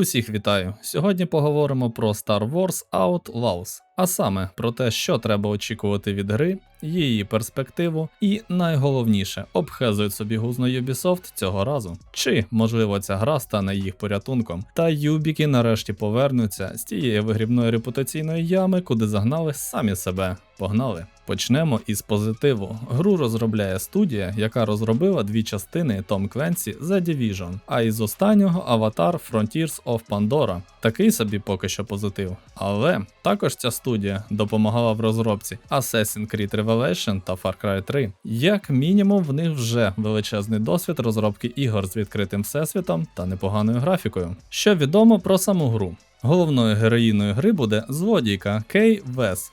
Усіх вітаю! Сьогодні поговоримо про Star Wars Outlaws, а саме про те, що треба очікувати від гри, її перспективу і найголовніше, обхезують собі гузно Ubisoft цього разу. Чи можливо ця гра стане їх порятунком? Та юбіки нарешті повернуться з тієї вигрібної репутаційної ями, куди загнали самі себе. Погнали! Почнемо із позитиву. Гру розробляє студія, яка розробила дві частини Tom Clancy The Division, а із останнього Avatar Frontiers of Pandora. Такий собі поки що позитив. Але також ця студія допомагала в розробці Assassin's Creed Revelation та Far Cry 3. Як мінімум, в них вже величезний досвід розробки ігор з відкритим всесвітом та непоганою графікою. Що відомо про саму гру? Головною героїною гри буде злодійка Кей Вес.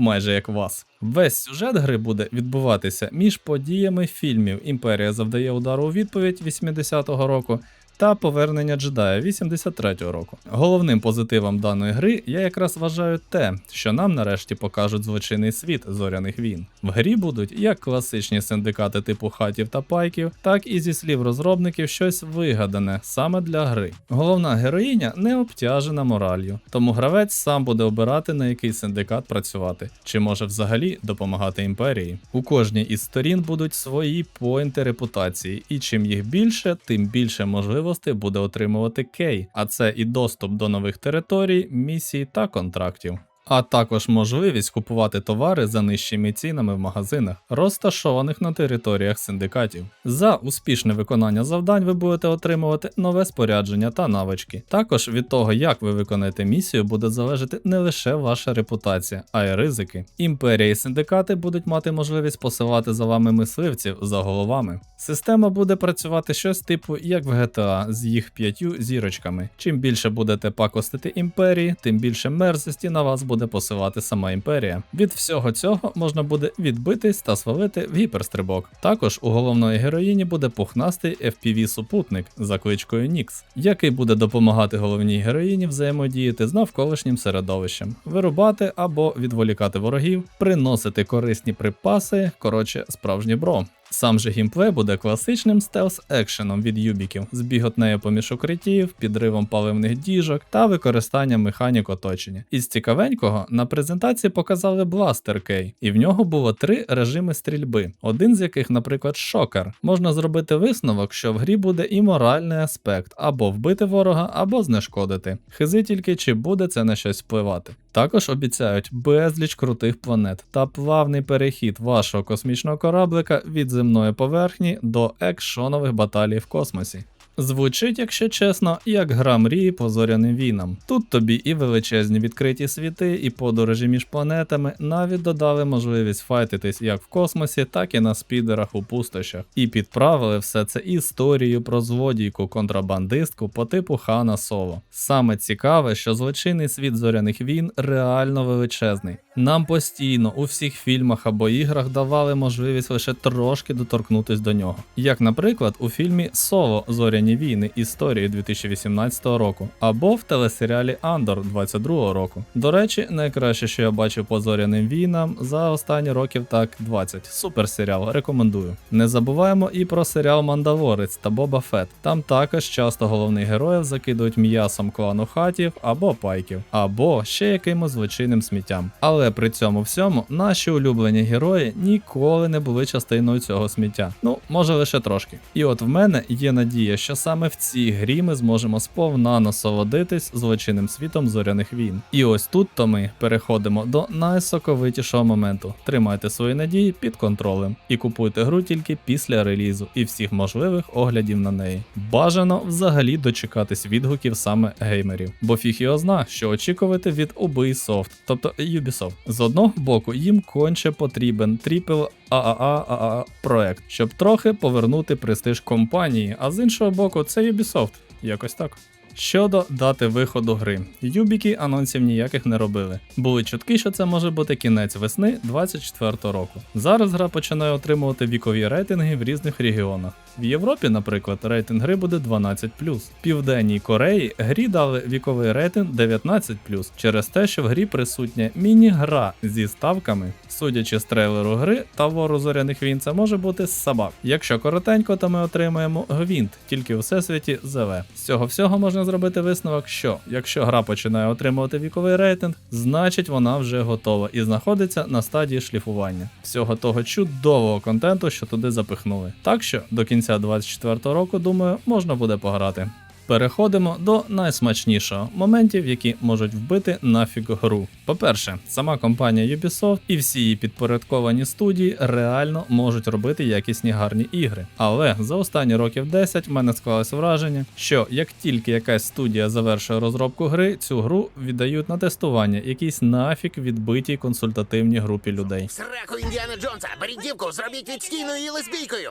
Майже як вас. Весь сюжет гри буде відбуватися між подіями фільмів Імперія завдає удару у відповідь 80-го року та повернення джедая 83-го року. Головним позитивом даної гри я якраз вважаю те, що нам нарешті покажуть злочинний світ зоряних війн. В грі будуть як класичні синдикати типу хатів та пайків, так і зі слів розробників щось вигадане саме для гри. Головна героїня не обтяжена моралью, тому гравець сам буде обирати на який синдикат працювати, чи може взагалі допомагати імперії. У кожній із сторін будуть свої поінти репутації, і чим їх більше, тим більше можливо можливостей буде отримувати Кей, а це і доступ до нових територій, місій та контрактів а також можливість купувати товари за нижчими цінами в магазинах, розташованих на територіях синдикатів. За успішне виконання завдань ви будете отримувати нове спорядження та навички. Також від того, як ви виконаєте місію, буде залежати не лише ваша репутація, а й ризики. Імперія і синдикати будуть мати можливість посилати за вами мисливців за головами. Система буде працювати щось типу як в GTA з їх п'ятью зірочками. Чим більше будете пакостити імперії, тим більше мерзості на вас буде буде посилати сама імперія. Від всього цього можна буде відбитись та свалити в гіперстрибок. Також у головної героїні буде пухнастий FPV-супутник за кличкою Нікс, який буде допомагати головній героїні взаємодіяти з навколишнім середовищем, вирубати або відволікати ворогів, приносити корисні припаси, коротше, справжнє бро. Сам же гімплей буде класичним стелс-екшеном від юбіків з біготнею поміж укриттів, підривом паливних діжок та використанням механік оточення. Із цікавенького на презентації показали бластер кей, і в нього було три режими стрільби, один з яких, наприклад, шокер. Можна зробити висновок, що в грі буде і моральний аспект або вбити ворога, або знешкодити. Хизи тільки чи буде це на щось впливати. Також обіцяють безліч крутих планет та плавний перехід вашого космічного кораблика від земної поверхні до екшонових баталій в космосі. Звучить, якщо чесно, як гра мрії по зоряним війнам. Тут тобі і величезні відкриті світи, і подорожі між планетами навіть додали можливість файтитись як в космосі, так і на спідерах у пустощах. І підправили все це історією про злодійку контрабандистку по типу Хана Соло. Саме цікаве, що злочинний світ зоряних війн реально величезний. Нам постійно у всіх фільмах або іграх давали можливість лише трошки доторкнутись до нього. Як, наприклад, у фільмі Соло Зоряні війни історії 2018 року, або в телесеріалі Андор 22 року. До речі, найкраще, що я бачив по зоряним війнам за останні років так 20. Супер серіал, рекомендую. Не забуваємо і про серіал Мандалорець та Боба Фет. Там також часто головних героїв закидують м'ясом клану хатів або пайків, або ще якимось злочинним сміттям. Але при цьому всьому наші улюблені герої ніколи не були частиною цього сміття. Ну, може лише трошки. І от в мене є надія, що саме в цій грі ми зможемо сповна насолодитись злочинним світом зоряних війн. І ось тут то ми переходимо до найсоковитішого моменту. Тримайте свої надії під контролем і купуйте гру тільки після релізу і всіх можливих оглядів на неї. Бажано взагалі дочекатись відгуків саме геймерів, бо фіг його зна, що очікувати від Ubisoft, тобто Ubisoft. З одного боку, їм конче потрібен тріпл ААА проект, щоб трохи повернути престиж компанії, а з іншого боку, це Ubisoft. Якось так. Щодо дати виходу гри, юбіки анонсів ніяких не робили. Були чутки, що це може бути кінець весни 24 року. Зараз гра починає отримувати вікові рейтинги в різних регіонах. В Європі, наприклад, рейтинг гри буде 12. В Південній Кореї грі дали віковий рейтинг 19 через те, що в грі присутня міні-гра зі ставками. Судячи з трейлеру гри, табору зоряних війн це може бути з собак. Якщо коротенько, то ми отримаємо гвінт, тільки у всесвіті ЗВ. З цього всього можна зробити висновок, що якщо гра починає отримувати віковий рейтинг, значить вона вже готова і знаходиться на стадії шліфування всього того чудового контенту, що туди запихнули. Так що до кінця 2024 року, думаю, можна буде пограти. Переходимо до найсмачнішого моментів, які можуть вбити нафіг гру. По-перше, сама компанія Ubisoft і всі її підпорядковані студії реально можуть робити якісні гарні ігри. Але за останні років 10 в мене склалось враження, що як тільки якась студія завершує розробку гри, цю гру віддають на тестування якійсь нафіг відбитій консультативній групі людей. Сраку Індіана Джонса, беріть дівку, зробіть відстійною і лесбійкою.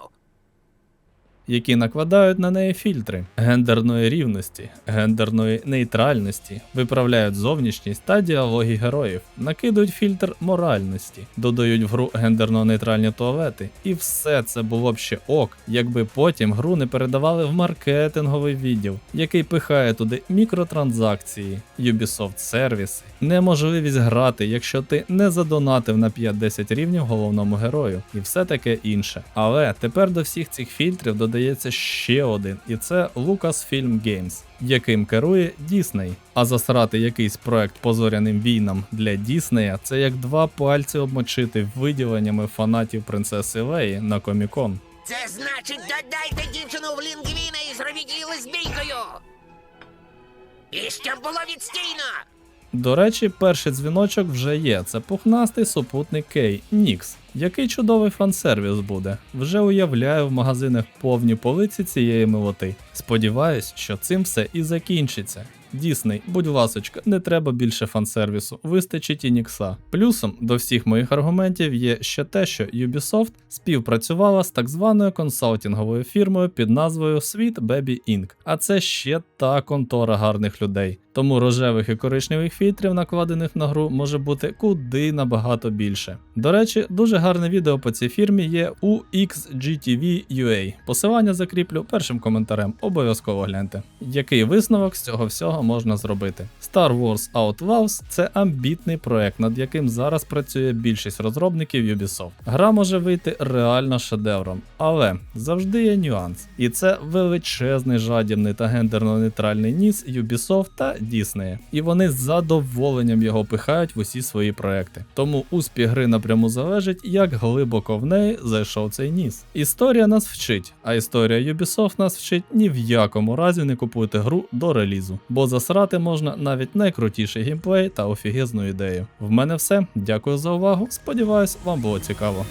Які накладають на неї фільтри гендерної рівності, гендерної нейтральності, виправляють зовнішність та діалоги героїв, накидують фільтр моральності, додають в гру гендерно-нейтральні туалети. І все це було б ще ок, якби потім гру не передавали в маркетинговий відділ, який пихає туди мікротранзакції, Ubisoft сервіси, неможливість грати, якщо ти не задонатив на 5-10 рівнів головному герою, і все таке інше. Але тепер до всіх цих фільтрів додається ще один, і це Lucasfilm Games, яким керує Disney. А засрати якийсь проект по зоряним війнам для Діснея це як два пальці обмочити виділеннями фанатів принцеси Леї на комікон. Це значить, додайте дівчину в лінгвіна і зробіть її лесбійкою. І щоб було відстійно. До речі, перший дзвіночок вже є. Це пухнастий супутник Кей Нікс. Який чудовий фан-сервіс буде. Вже уявляю в магазинах повні полиці цієї милоти. Сподіваюсь, що цим все і закінчиться. Дісней, будь ласочка, не треба більше фан-сервісу, вистачить і Нікса. Плюсом до всіх моїх аргументів є ще те, що Ubisoft співпрацювала з так званою консалтинговою фірмою під назвою Sweet Baby Inc. А це ще та контора гарних людей. Тому рожевих і коричневих фільтрів, накладених на гру, може бути куди набагато більше. До речі, дуже гарне відео по цій фірмі є у XGTV.ua. Посилання закріплю першим коментарем, обов'язково гляньте. Який висновок з цього всього можна зробити? Star Wars Outlaws – це амбітний проект, над яким зараз працює більшість розробників Ubisoft. Гра може вийти реально шедевром, але завжди є нюанс. І це величезний жадібний та гендерно-нейтральний ніс Ubisoft та Disney. І вони з задоволенням його пихають в усі свої проекти. Тому успіх гри напряму залежить, як глибоко в неї зайшов цей ніс. Історія нас вчить, а історія Ubisoft нас вчить ні в якому разі не купуйте гру до релізу, бо засрати можна навіть найкрутіший геймплей та офігезну ідею. В мене все. Дякую за увагу. Сподіваюсь, вам було цікаво.